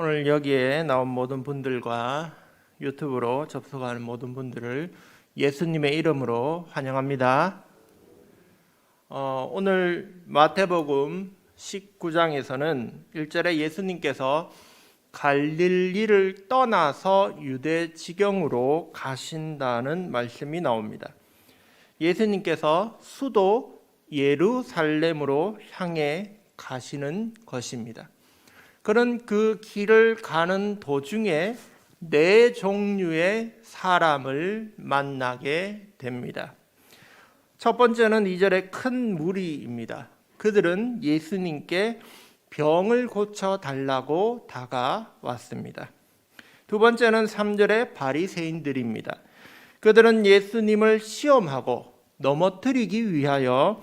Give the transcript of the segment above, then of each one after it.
오늘 여기에 나온 모든 분들과 유튜브로 접속하는 모든 분들을 예수님의 이름으로 환영합니다. 어, 오늘 마태복음 19장에서는 1절에 예수님께서 갈릴리를 떠나서 유대 지경으로 가신다는 말씀이 나옵니다. 예수님께서 수도 예루살렘으로 향해 가시는 것입니다. 그런 그 길을 가는 도중에 네 종류의 사람을 만나게 됩니다. 첫 번째는 2절의 큰 무리입니다. 그들은 예수님께 병을 고쳐 달라고 다가왔습니다. 두 번째는 3절의 바리새인들입니다. 그들은 예수님을 시험하고 넘어뜨리기 위하여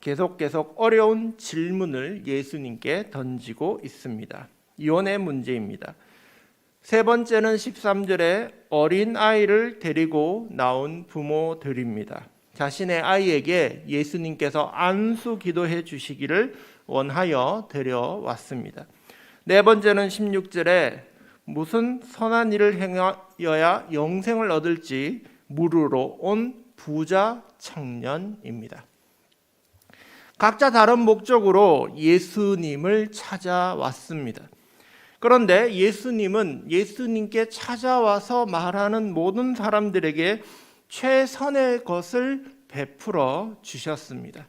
계속 계속 어려운 질문을 예수님께 던지고 있습니다. 이혼의 문제입니다. 세 번째는 13절에 어린 아이를 데리고 나온 부모들입니다. 자신의 아이에게 예수님께서 안수 기도해 주시기를 원하여 데려왔습니다. 네 번째는 16절에 무슨 선한 일을 행하여야 영생을 얻을지 물으러 온 부자 청년입니다. 각자 다른 목적으로 예수님을 찾아왔습니다. 그런데 예수님은 예수님께 찾아와서 말하는 모든 사람들에게 최선의 것을 베풀어 주셨습니다.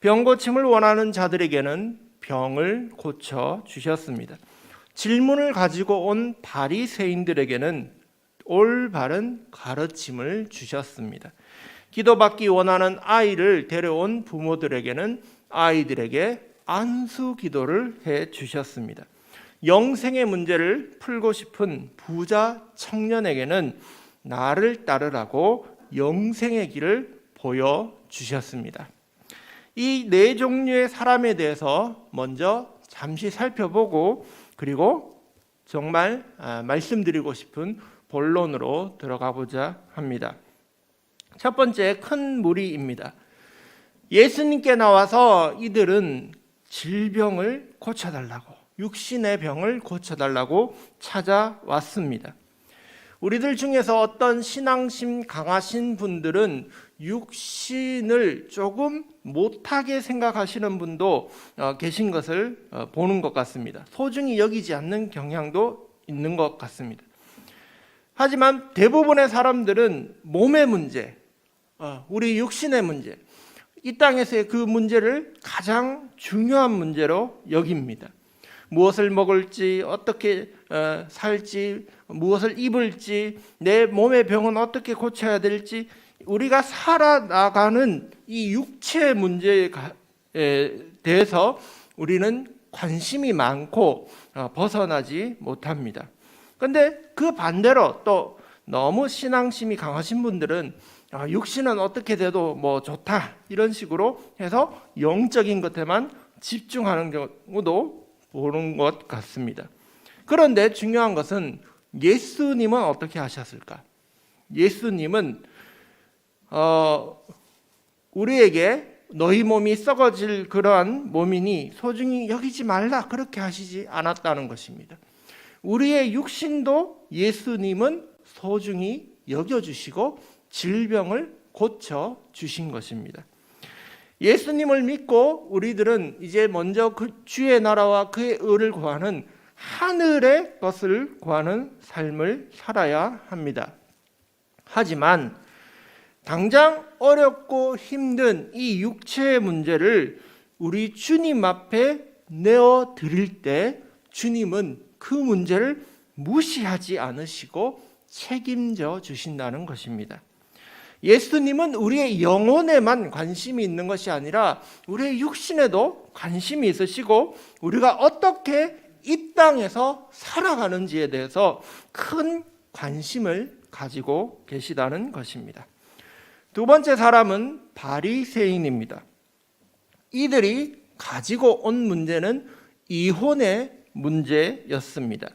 병 고침을 원하는 자들에게는 병을 고쳐 주셨습니다. 질문을 가지고 온 바리새인들에게는 올바른 가르침을 주셨습니다. 기도받기 원하는 아이를 데려온 부모들에게는 아이들에게 안수 기도를 해 주셨습니다. 영생의 문제를 풀고 싶은 부자 청년에게는 나를 따르라고 영생의 길을 보여 주셨습니다. 이 네 종류의 사람에 대해서 먼저 잠시 살펴보고 그리고 정말 아, 말씀드리고 싶은 본론으로 들어가 보자 합니다. 첫 번째 큰 무리입니다. 예수님께 나와서 이들은 질병을 고쳐달라고 육신의 병을 고쳐달라고 찾아왔습니다. 우리들 중에서 어떤 신앙심 강하신 분들은 육신을 조금 못하게 생각하시는 분도 어, 계신 것을 어, 보는 것 같습니다. 소중히 여기지 않는 경향도 있는 것 같습니다. 하지만 대부분의 사람들은 몸의 문제, 어, 우리 육신의 문제, 이 땅에서의 그 문제를 가장 중요한 문제로 여깁니다. 무엇을 먹을지, 어떻게 살지, 무엇을 입을지, 내 몸의 병은 어떻게 고쳐야 될지, 우리가 살아나가는 이 육체 문제에 대해서 우리는 관심이 많고 어, 벗어나지 못합니다. 근데 그 반대로 또 너무 신앙심이 강하신 분들은 아, 육신은 어떻게 돼도 뭐 좋다 이런 식으로 해서 영적인 것에만 집중하는 경우도 보는 것 같습니다. 그런데 중요한 것은 예수님은 어떻게 하셨을까? 예수님은 어, 우리에게 너희 몸이 썩어질 그러한 몸이니 소중히 여기지 말라 그렇게 하시지 않았다는 것입니다. 우리의 육신도 예수님은 소중히 여겨주시고 질병을 고쳐 주신 것입니다. 예수님을 믿고 우리들은 이제 먼저 그 주의 나라와 그의 의를 구하는 하늘의 것을 구하는 삶을 살아야 합니다. 하지만 당장 어렵고 힘든 이 육체의 문제를 우리 주님 앞에 내어 드릴 때 주님은 그 문제를 무시하지 않으시고 책임져 주신다는 것입니다. 예수님은 우리의 영혼에만 관심이 있는 것이 아니라 우리의 육신에도 관심이 있으시고 우리가 어떻게 이 땅에서 살아가는지에 대해서 큰 관심을 가지고 계시다는 것입니다. 두 번째 사람은 바리새인입니다. 이들이 가지고 온 문제는 이혼의 문제였습니다.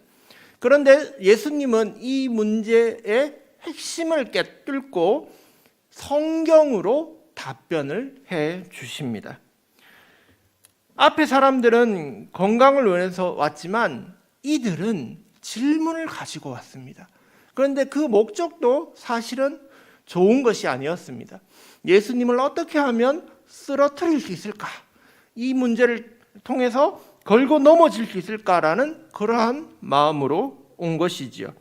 그런데 예수님은 이 문제의 핵심을 깨뚫고 성경으로 답변을 해 주십니다. 앞에 사람들은 건강을 원해서 왔지만 이들은 질문을 가지고 왔습니다. 그런데 그 목적도 사실은 좋은 것이 아니었습니다. 예수님을 어떻게 하면 쓰러뜨릴 수 있을까? 이 문제를 통해서 걸고 넘어질 수 있을까라는 그러한 마음으로 온 것이지요.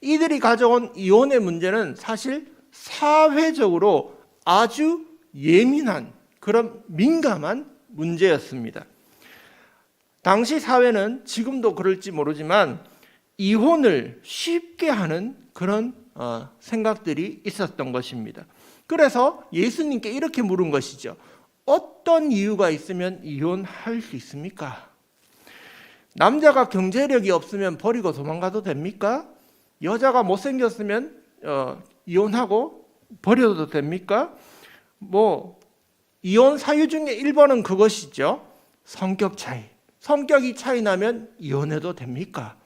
이들이 가져온 이혼의 문제는 사실 사회적으로 아주 예민한 그런 민감한 문제였습니다. 당시 사회는 지금도 그럴지 모르지만 이혼을 쉽게 하는 그런 어, 생각들이 있었던 것입니다. 그래서 예수님께 이렇게 물은 것이죠. 어떤 이유가 있으면 이혼할 수 있습니까? 남자가 경제력이 없으면 버리고 도망가도 됩니까? 여자가 못생겼으면 어, 이혼하고 버려도 됩니까? 뭐 이혼 사유 중에 1번은 그것이죠. 성격 차이. 성격이 차이 나면 이혼해도 됩니까?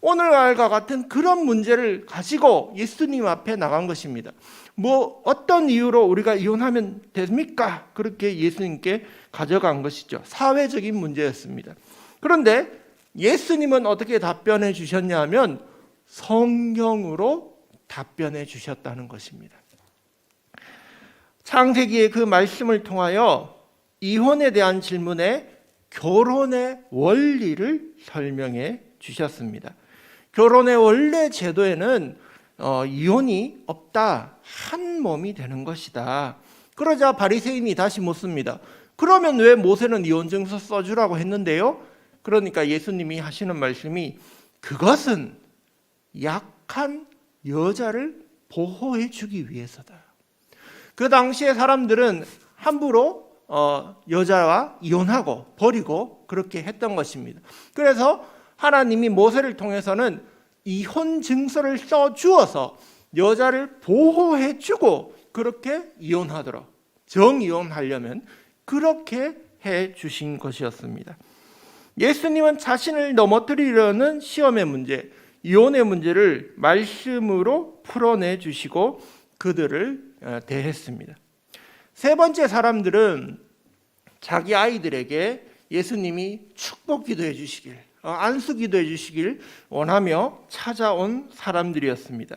오늘날과 같은 그런 문제를 가지고 예수님 앞에 나간 것입니다. 뭐 어떤 이유로 우리가 이혼하면 됩니까? 그렇게 예수님께 가져간 것이죠. 사회적인 문제였습니다. 그런데 예수님은 어떻게 답변해 주셨냐 하면 성경으로 답변해 주셨다는 것입니다. 창세기의 그 말씀을 통하여 이혼에 대한 질문에 결혼의 원리를 설명해 주셨습니다. 결혼의 원래 제도에는 어, 이혼이 없다 한 몸이 되는 것이다. 그러자 바리새인이 다시 묻습니다. 그러면 왜 모세는 이혼 증서 써주라고 했는데요? 그러니까 예수님이 하시는 말씀이 그것은 약한 여자를 보호해 주기 위해서다. 그 당시에 사람들은 함부로 어, 여자와 이혼하고 버리고 그렇게 했던 것입니다. 그래서 하나님이 모세를 통해서는 이혼 증서를 써 주어서 여자를 보호해 주고 그렇게 이혼하도록 정이혼하려면 그렇게 해 주신 것이었습니다. 예수님은 자신을 넘어뜨리려는 시험의 문제, 이혼의 문제를 말씀으로 풀어내 주시고 그들을 어, 대했습니다. 세 번째 사람들은 자기 아이들에게 예수님이 축복 기도해 주시길, 어, 안수 기도해 주시길 원하며 찾아온 사람들이었습니다.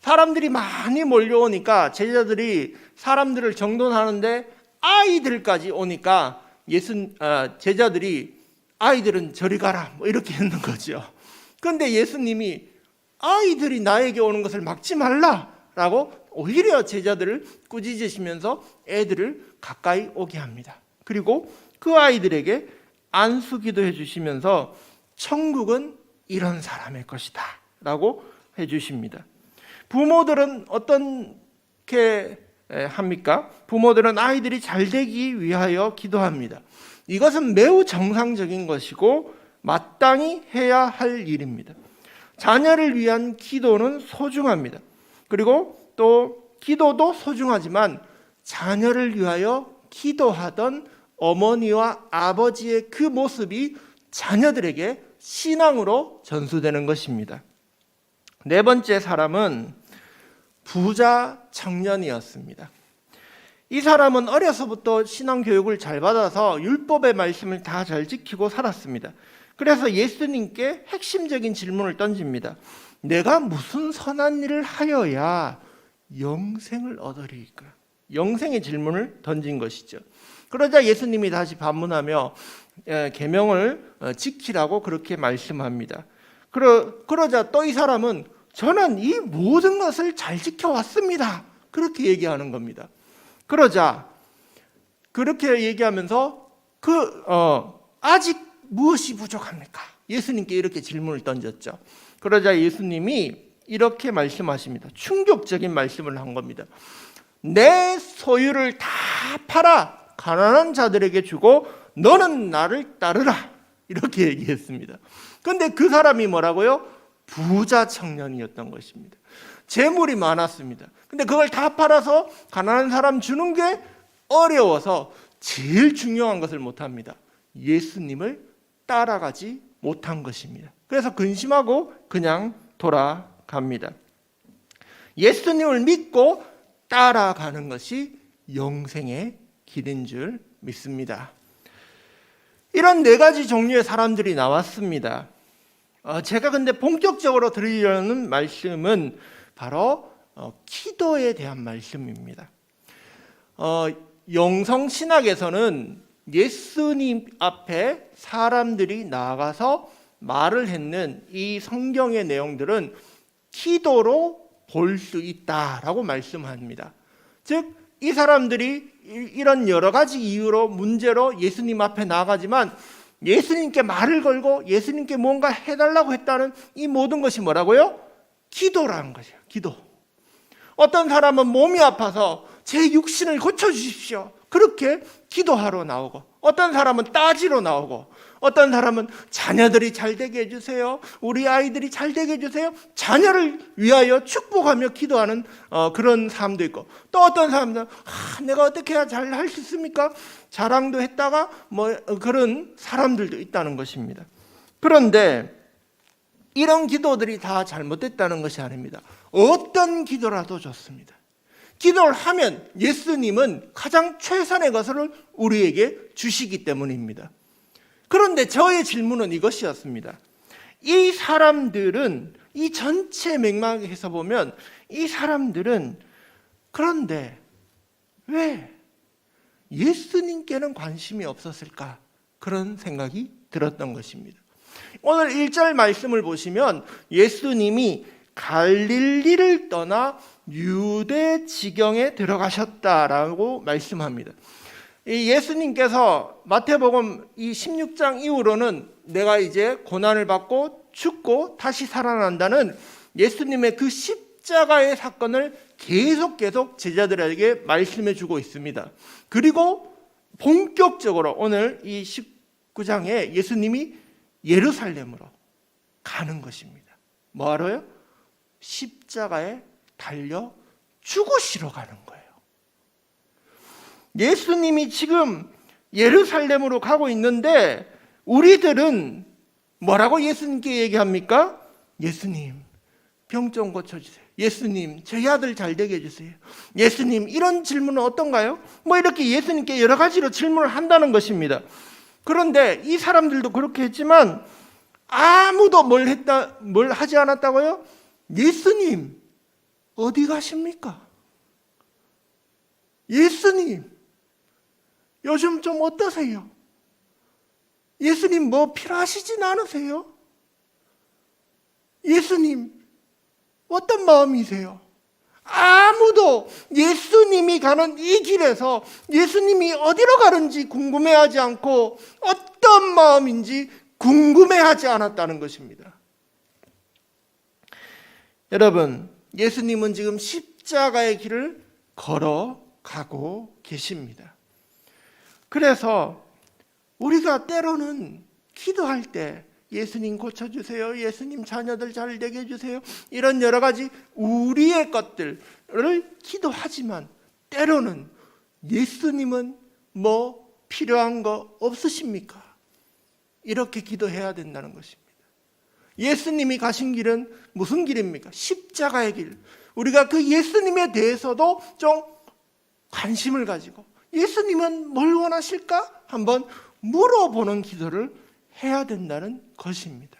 사람들이 많이 몰려오니까 제자들이 사람들을 정돈하는데 아이들까지 오니까 예수 어, 제자들이 아이들은 저리 가라 뭐 이렇게 했는 거죠. 그런데 예수님이 아이들이 나에게 오는 것을 막지 말라라고 오히려 제자들을 꾸짖으시면서 애들을 가까이 오게 합니다. 그리고 그 아이들에게 안수기도 해주시면서 천국은 이런 사람의 것이다 라고 해주십니다. 부모들은 어떻게 합니까? 부모들은 아이들이 잘 되기 위하여 기도합니다. 이것은 매우 정상적인 것이고 마땅히 해야 할 일입니다. 자녀를 위한 기도는 소중합니다. 그리고 또 기도도 소중하지만 자녀를 위하여 기도하던 어머니와 아버지의 그 모습이 자녀들에게 신앙으로 전수되는 것입니다. 네 번째 사람은 부자 청년이었습니다. 이 사람은 어려서부터 신앙 교육을 잘 받아서 율법의 말씀을 다 잘 지키고 살았습니다. 그래서 예수님께 핵심적인 질문을 던집니다. 내가 무슨 선한 일을 하여야 영생을 얻으리까? 영생의 질문을 던진 것이죠. 그러자 예수님이 다시 반문하며 예, 계명을 어, 지키라고 그렇게 말씀합니다. 그러, 그러자 또 이 사람은 저는 이 모든 것을 잘 지켜왔습니다. 그렇게 얘기하는 겁니다. 그러자 그렇게 얘기하면서 그 어, 아직 무엇이 부족합니까? 예수님께 이렇게 질문을 던졌죠. 그러자 예수님이 이렇게 말씀하십니다. 충격적인 말씀을 한 겁니다. 내 소유를 다 팔아 가난한 자들에게 주고 너는 나를 따르라. 이렇게 얘기했습니다. 근데 그 사람이 뭐라고요? 부자 청년이었던 것입니다. 재물이 많았습니다. 근데 그걸 다 팔아서 가난한 사람 주는 게 어려워서 제일 중요한 것을 못 합니다. 예수님을 따라가지 못한 것입니다. 그래서 근심하고 그냥 돌아갑니다. 예수님을 믿고 따라가는 것이 영생의 길인 줄 믿습니다. 이런 네 가지 종류의 사람들이 나왔습니다. 어, 제가 근데 본격적으로 드리려는 말씀은 바로 어, 기도에 대한 말씀입니다. 어, 영성 신학에서는 예수님 앞에 사람들이 나가서 말을 했는 이 성경의 내용들은 기도로 볼 수 있다라고 말씀합니다. 즉, 이 사람들이 이- 이런 여러 가지 이유로 문제로 예수님 앞에 나가지만 예수님께 말을 걸고 예수님께 뭔가 해달라고 했다는 이 모든 것이 뭐라고요? 기도라는 것이에요. 기도. 어떤 사람은 몸이 아파서 제 육신을 고쳐주십시오. 그렇게 기도하러 나오고, 어떤 사람은 따지러 나오고, 어떤 사람은 자녀들이 잘 되게 해주세요. 우리 아이들이 잘 되게 해주세요. 자녀를 위하여 축복하며 기도하는 어, 그런 사람도 있고, 또 어떤 사람들은 아, 내가 어떻게 해야 잘 할 수 있습니까? 자랑도 했다가 뭐 어, 그런 사람들도 있다는 것입니다. 그런데 이런 기도들이 다 잘못됐다는 것이 아닙니다. 어떤 기도라도 좋습니다. 기도를 하면 예수님은 가장 최선의 것을 우리에게 주시기 때문입니다. 그런데 저의 질문은 이것이었습니다. 이 사람들은 이 전체 맥락에서 보면 이 사람들은 그런데 왜 예수님께는 관심이 없었을까? 그런 생각이 들었던 것입니다. 오늘 1절 말씀을 보시면 예수님이 갈릴리를 떠나 유대 지경에 들어가셨다라고 말씀합니다. 이 예수님께서 마태복음 이 16장 이후로는 내가 이제 고난을 받고 죽고 다시 살아난다는 예수님의 그 십자가의 사건을 계속 계속 제자들에게 말씀해 주고 있습니다. 그리고 본격적으로 오늘 이 19장에 예수님이 예루살렘으로 가는 것입니다. 뭐하러요? 십자가에 달려 죽으시러 가는 거예요. 예수님이 지금 예루살렘으로 가고 있는데 우리들은 뭐라고 예수님께 얘기합니까? 예수님, 병 좀 고쳐주세요. 예수님, 저희 아들 잘 되게 해주세요. 예수님, 이런 질문은 어떤가요? 뭐 이렇게 예수님께 여러 가지로 질문을 한다는 것입니다. 그런데 이 사람들도 그렇게 했지만 아무도 뭘 했다, 뭘 하지 않았다고요? 예수님, 어디 가십니까? 예수님, 요즘 좀 어떠세요? 예수님 뭐 필요하시진 않으세요? 예수님, 어떤 마음이세요? 아무도 예수님이 가는 이 길에서 예수님이 어디로 가는지 궁금해하지 않고 어떤 마음인지 궁금해하지 않았다는 것입니다. 여러분, 예수님은 지금 십자가의 길을 걸어가고 계십니다. 그래서 우리가 때로는 기도할 때 예수님 고쳐주세요. 예수님 자녀들 잘 되게 해주세요. 이런 여러 가지 우리의 것들을 기도하지만 때로는 예수님은 뭐 필요한 거 없으십니까? 이렇게 기도해야 된다는 것입니다. 예수님이 가신 길은 무슨 길입니까? 십자가의 길. 우리가 그 예수님에 대해서도 좀 관심을 가지고 예수님은 뭘 원하실까? 한번 물어보는 기도를 해야 된다는 것입니다.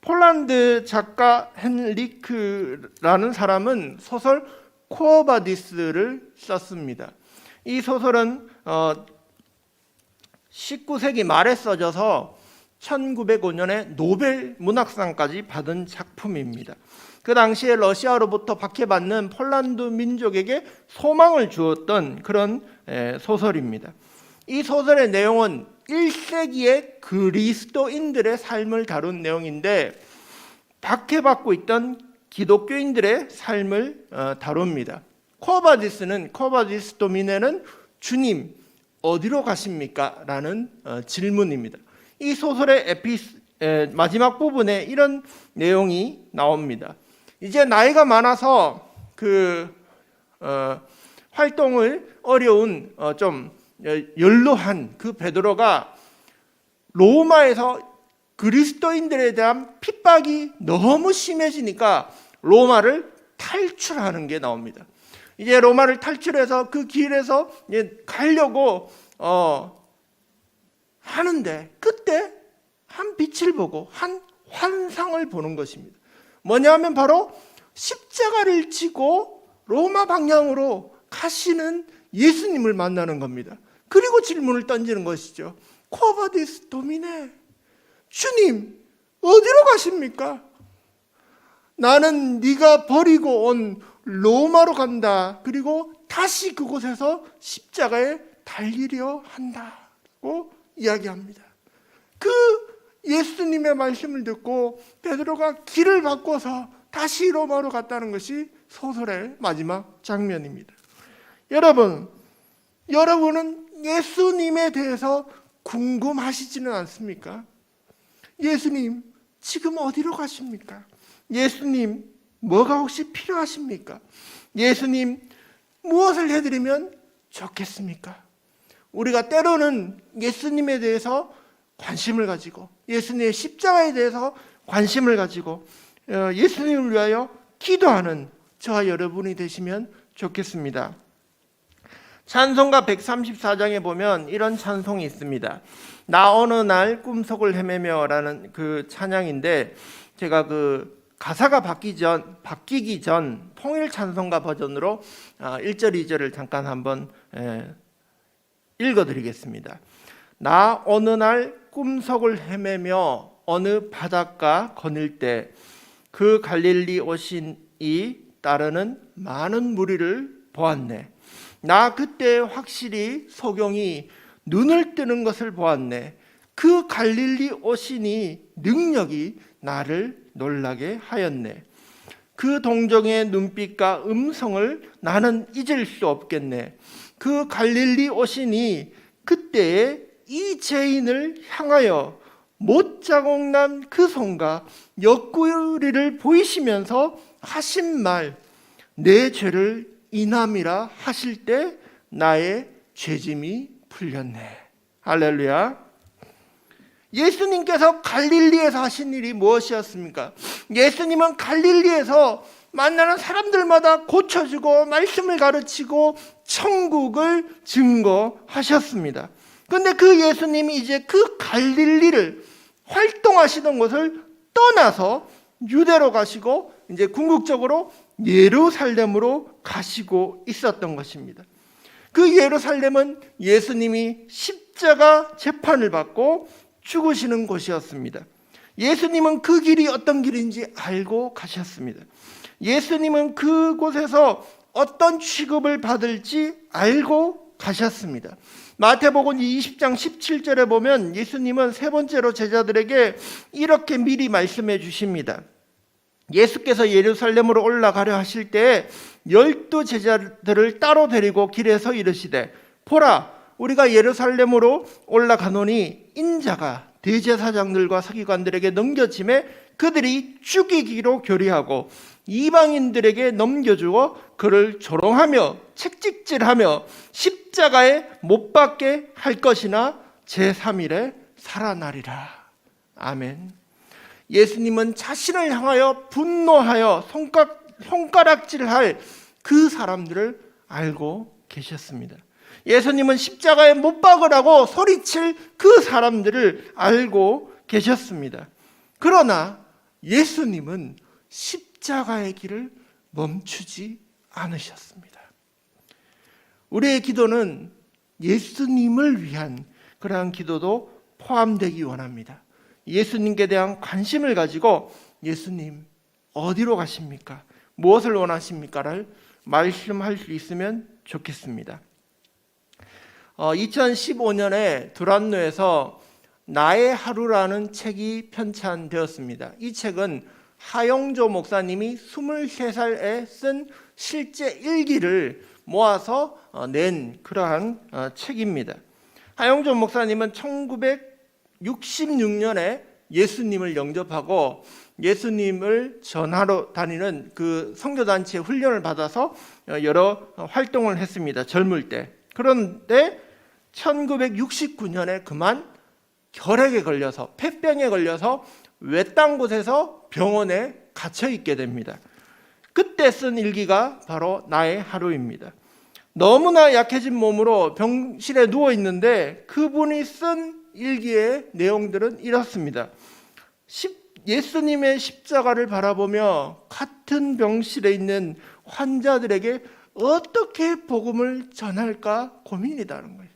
폴란드 작가 헨리크라는 사람은 소설 코어바디스를 썼습니다. 이 소설은 어, 19세기 말에 써져서 1905년에 노벨 문학상까지 받은 작품입니다. 그 당시에 러시아로부터 박해받는 폴란드 민족에게 소망을 주었던 그런 에, 소설입니다. 이 소설의 내용은 1세기의 그리스도인들의 삶을 다룬 내용인데 박해받고 있던 기독교인들의 삶을 어, 다룹니다. 코바디스는 코바디스 도미네는 주님 어디로 가십니까? 라는 어, 질문입니다. 이 소설의 에피스, 에, 마지막 부분에 이런 내용이 나옵니다. 이제 나이가 많아서 그 어, 활동을 어려운 어, 좀 연로한 그 베드로가 로마에서 그리스도인들에 대한 핍박이 너무 심해지니까 로마를 탈출하는 게 나옵니다. 이제 로마를 탈출해서 그 길에서 가려고 어 하는데 그때 한 빛을 보고 한 환상을 보는 것입니다. 뭐냐면 바로 십자가를 지고 로마 방향으로 가시는 예수님을 만나는 겁니다. 그리고 질문을 던지는 것이죠. 코바디스 도미네. 주님, 어디로 가십니까? 나는 네가 버리고 온 로마로 간다. 그리고 다시 그곳에서 십자가에 달리려 한다고 이야기합니다. 그 예수님의 말씀을 듣고 베드로가 길을 바꿔서 다시 로마로 갔다는 것이 소설의 마지막 장면입니다. 여러분, 여러분은 예수님에 대해서 궁금하시지는 않습니까? 예수님, 지금 어디로 가십니까? 예수님, 뭐가 혹시 필요하십니까? 예수님, 무엇을 해드리면 좋겠습니까? 우리가 때로는 예수님에 대해서 관심을 가지고 예수님의 십자가에 대해서 관심을 가지고 어, 예수님을 위하여 기도하는 저와 여러분이 되시면 좋겠습니다. 찬송가 134장에 보면 이런 찬송이 있습니다. 나 어느 날 꿈속을 헤매며라는 그 찬양인데 제가 그 가사가 바뀌기 전 바뀌기 전 통일 찬송가 버전으로 1절 2절을 잠깐 한번 읽어 드리겠습니다. 나 어느 날 꿈속을 헤매며 어느 바닷가 거닐 때 그 갈릴리 오신 이 따르는 많은 무리를 보았네. 나 그때 확실히 소경이 눈을 뜨는 것을 보았네. 그 갈릴리 오신이 능력이 나를 놀라게 하였네. 그 동정의 눈빛과 음성을 나는 잊을 수 없겠네. 그 갈릴리 오신이 그때에 이 죄인을 향하여 못 자국 난 그 손과 옆구리를 보이시면서 하신 말, 내 죄를 이남이라 하실 때 나의 죄짐이 풀렸네. 할렐루야. 예수님께서 갈릴리에서 하신 일이 무엇이었습니까? 예수님은 갈릴리에서 만나는 사람들마다 고쳐주고 말씀을 가르치고 천국을 증거하셨습니다. 근데 그 예수님이 이제 그 갈릴리를 활동하시던 것을 떠나서 유대로 가시고 이제 궁극적으로 예루살렘으로 가시고 있었던 것입니다. 그 예루살렘은 예수님이 십자가 재판을 받고 죽으시는 곳이었습니다. 예수님은 그 길이 어떤 길인지 알고 가셨습니다. 예수님은 그곳에서 어떤 취급을 받을지 알고 가셨습니다. 마태복음 20장 17절에 보면 예수님은 세 번째로 제자들에게 이렇게 미리 말씀해 주십니다. 예수께서 예루살렘으로 올라가려 하실 때 열두 제자들을 따로 데리고 길에서 이르시되 보라 우리가 예루살렘으로 올라가노니 인자가 대제사장들과 서기관들에게 넘겨짐에 그들이 죽이기로 교리하고 이방인들에게 넘겨주어 그를 조롱하며 책찍질하며 십자가에 못 박게 할 것이나 제3일에 살아나리라. 아멘. 예수님은 자신을 향하여 분노하여 손가락, 손가락질할 그 사람들을 알고 계셨습니다. 예수님은 십자가에 못 박으라고 소리칠 그 사람들을 알고 계셨습니다. 그러나 예수님은 십 자가의 길을 멈추지 않으셨습니다. 우리의 기도는 예수님을 위한 그러한 기도도 포함되기 원합니다. 예수님께 대한 관심을 가지고 예수님 어디로 가십니까? 무엇을 원하십니까를 말씀할 수 있으면 좋겠습니다. 어, 2015년에 두란노에서 나의 하루라는 책이 편찬되었습니다. 이 책은 하영조 목사님이 23살에 쓴 실제 일기를 모아서 어, 낸 그러한 어, 책입니다. 하영조 목사님은 1966년에 예수님을 영접하고 예수님을 전하러 다니는 그 선교단체 훈련을 받아서 어, 여러 활동을 했습니다. 젊을 때. 그런데 1969년에 그만 결핵에 걸려서 폐병에 걸려서 외딴 곳에서 병원에 갇혀 있게 됩니다. 그때 쓴 일기가 바로 나의 하루입니다. 너무나 약해진 몸으로 병실에 누워 있는데 그분이 쓴 일기의 내용들은 이렇습니다. 예수님의 십자가를 바라보며 같은 병실에 있는 환자들에게 어떻게 복음을 전할까 고민이다는 거예요.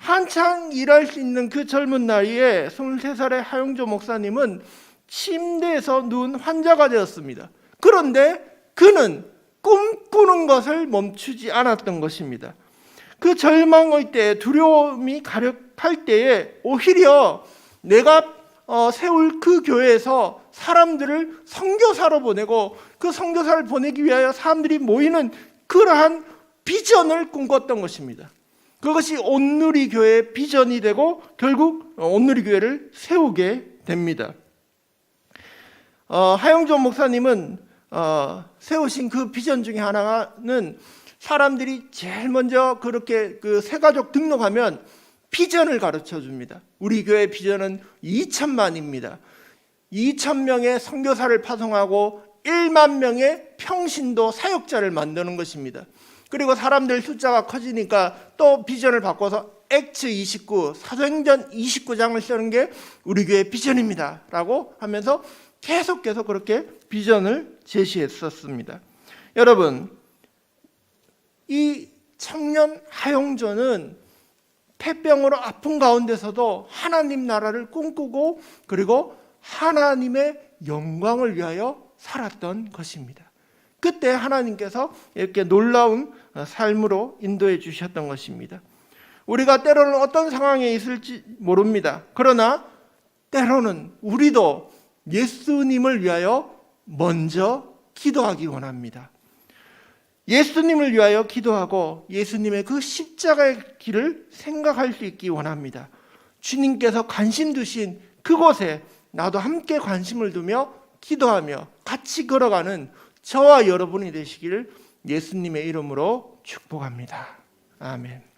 한창 일할 수 있는 그 젊은 나이에 23살의 하용조 목사님은 침대에서 누운 환자가 되었습니다. 그런데 그는 꿈꾸는 것을 멈추지 않았던 것입니다. 그 절망의 때, 두려움이 가력할 때에 오히려 내가 어, 세울 그 교회에서 사람들을 선교사로 보내고 그 선교사를 보내기 위하여 사람들이 모이는 그러한 비전을 꿈꿨던 것입니다. 그것이 온누리 교회의 비전이 되고 결국 온누리 교회를 세우게 됩니다. 어, 하영조 목사님은 어, 세우신 그 비전 중에 하나는 사람들이 제일 먼저 그렇게 그 새가족 등록하면 비전을 가르쳐 줍니다. 우리 교회 비전은 2천만입니다. 2천 명의 선교사를 파송하고 1만 명의 평신도 사역자를 만드는 것입니다. 그리고 사람들 숫자가 커지니까 또 비전을 바꿔서 액츠 29, 사도행전 29장을 쓰는 게 우리 교회 비전입니다. 라고 하면서 계속 계속 그렇게 비전을 제시했었습니다. 여러분, 이 청년 하용조는 폐병으로 아픈 가운데서도 하나님 나라를 꿈꾸고 그리고 하나님의 영광을 위하여 살았던 것입니다. 그때 하나님께서 이렇게 놀라운 삶으로 인도해 주셨던 것입니다. 우리가 때로는 어떤 상황에 있을지 모릅니다. 그러나 때로는 우리도 예수님을 위하여 먼저 기도하기 원합니다. 예수님을 위하여 기도하고 예수님의 그 십자가의 길을 생각할 수 있기 원합니다. 주님께서 관심 두신 그곳에 나도 함께 관심을 두며 기도하며 같이 걸어가는 저와 여러분이 되시기를 예수님의 이름으로 축복합니다. 아멘.